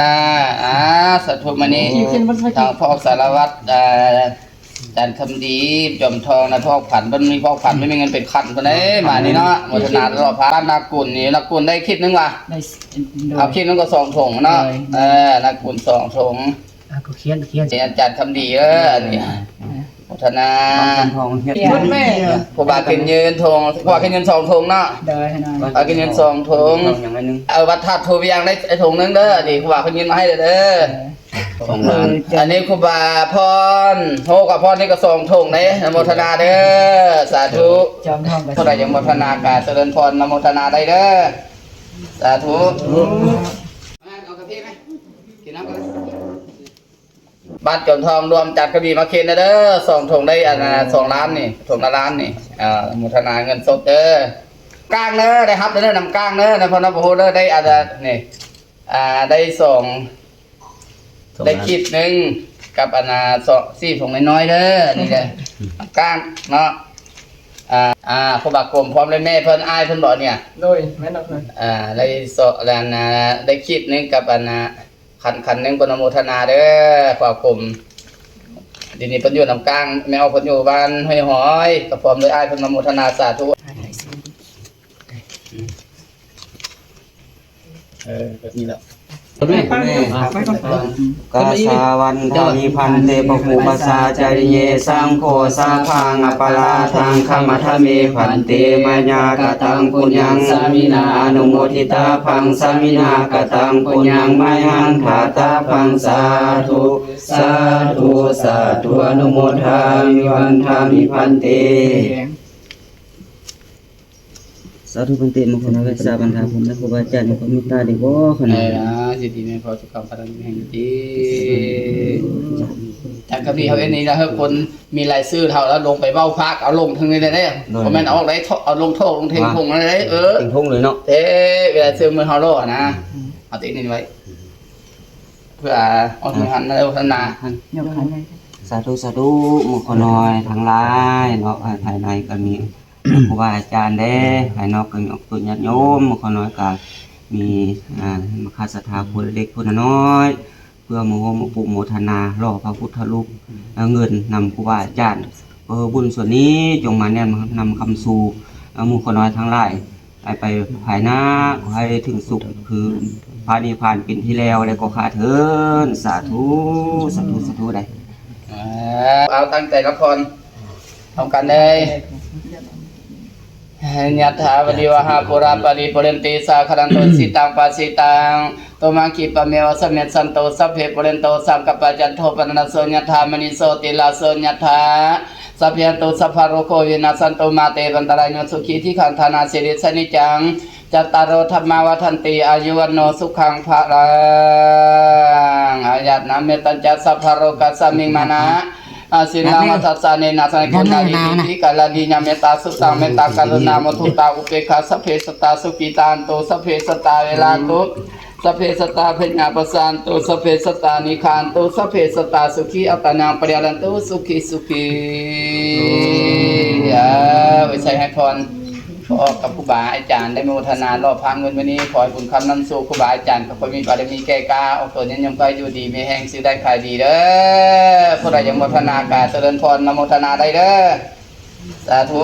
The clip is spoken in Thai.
อ่าอ่าสัตว์ทุมานี้อยู่ขึ้นบนสทางพ่อสารวัตรอ่าจันคำดีจอมทองนะพ่อผันมันมีพ่อผันไม่มีเงินเป็นขันคนนี้มานี่เนาะโมทนารอบพระบ้านนากุลนี่นากุลได้คิดนึงว่ะได้โดเอาคิดนึงก็สองถุงเนาะเลยเออนากุลสองถุงอะก็เขียนเขียนนี่อาจารย์คำดีเออนี่ โมทนาทองเฮ็ดเขียนแม่ผู้บาขึ้นยืนทงผู้บาขึ้นยืนสองถุงเนาะเดินให้หน่อยผู้บาขึ้นยืนสองถุงอย่างไรนึงเอาวัดธาตุโทเวียงได้ไอ้ถุงนึงเด้อดิผู้บาขึ้นยืนมาให้เด้อเด้อสองล้านอันนี้ครูบาพรโทกับพรนี่ก็ส่งถงเลยนโมทนาเด้อสาธุจอมทองกับเท่าไหร่ยังโมทนากาเจริญพรนโมทนาได้เด้อสาธุเอากาแฟไหมกินน้ำกันเลย บ้านจอมทองรวมจัดกระบี่มาเคนนะเด้อสองถงได้อันน่ะสองล้านนี่ถงละล้านนี่อ่าโมทนาเงินสดเด้อกลางเด้อได้ครับเด้อนำกลางเด้อนะพอนพโหเด้อได้อันน่ะนี่อ่าได้สองได้ขีดหนึ่งกับอันนาสองสี่ผงน้อยๆเด้อนี่เลยก้างเนาะอ่าอ่าผู้บักกลมพร้อมเลยแม่เพิ่นอ้ายเพิ่นบอกเนี่ยโดยแม่นอกเลยอ่าได้สออันนาได้ขีดหนึงกับอันนา ขันขันหนึงปนโมทนาเด้อขวากลมดีนี้เพิ่นอยู่นำกลาง แม่เอาเพิ่นอยู่บ้านห้อยหอยกับพร้อมด้วยอ้ายเพิ่นมาโมทนาสาธุเออแบบนี้แกาสาวันตามีพันเตปภูปสาจาริเยสังโฆสาพังอปลาทังขมัทเมพันเตมายากตังปุญญังสามินาอนุโมทิตาพังสามินากตังปุญญังไมายังขาตาพังสาธุสาธุสาธุอนุโมทามิวันทามิพันเต สาธุพันเตมงคลเวสาบันทาผมและครูบาอาจารย์มงคลมิตาดีบ่ขเอนาอดนะสิทีนี้พอสุขภาพแห่งดีจากคำนี้เขาเอ็นนี้นะเฮ้ยคนมีรายชื่อเท่าแล้วลงไปเบ้าพักเอาลงทั้งนี้เลยเนี่ยคอมเมนต์เอาอะไรเอาลงโทษลงเทงพงอะไรเออติงทุ่งเลยเนาะเท่เวลาซื้อมือฮาโลนะเอาติดนี่ไว้ เพื่อเอาถึงหันเร็วทันนายกขันเลยสาธุสาธุมงคลน้อยทั้งหลายเนาะภายในก็มี ครูบาอาจารย์เด้ภายนอกก็มีออกตุญาติโยมมงคลน้อยก็มีอ่ามาคาศรัทธาผู้เล็กผู้น้อยเพื่อโมโหมปุโมทนาล่อพระพุทธรูปเอาเงินนำครูบาอาจารย์เออบุญส่วนนี้จงมาแน่นนำคำสู่เอามงคลน้อยทั้งหลายไปไปภายหน้าขอให้ถึงสุขคือพระนิพพานเป็นที่แล้วแล้วก็ขาเถินสาธุสาธุสาธุได้เออเอาตั้งใจละครทำกันเล ยญาถาวริวหาปุราปริปุเรนติสาครันโตสิตังปัสสิตังตมังคิปเมวสเมสันโตสัพเพปุเรนโตสังกปะจันโทปนนสโสญาถามณิโสติลาโสญาถาสัพเพนโตสัพพะโรโควินาสันโตมาเตปันตรายโยสุขีที่ขันธานาสิริสนิจังจัตตารโอธรรมาวัันติอายุวันโนสุขังภะรังอายัตนาเมตัญจัสสัพพะโรกัสสมิงมานะ อาสินามัสสาเนนาสังกุณาลิติกาลาดิญาเมตตาสุตังเมตตากรุณามุทุตาอุเปกขาสัพเพสตาสุกิตานโตสัพเพสตาเวลาโตสัพเพสตาเพญาปสานโตสัพเพสตานิคานโตสัพเพสตาสุขีอัตตานังปริยันโตสุขีสุขีอ่าไว้ใช้ให้พร ขอกับครูบาอาจารย์ได้โมทนารอบพังเงินวันนี้ขอให้บุญคำนำสู่ครูบาอาจารย์ขอให้มีบารมีแก่ก้าออกตัวยันยงไปอยู่ดีมีแห้งซื้อได้ขายดีเด้อผู้ใดยังโมทนากาเจริญพรนโมทนาได้เด้อสาธุ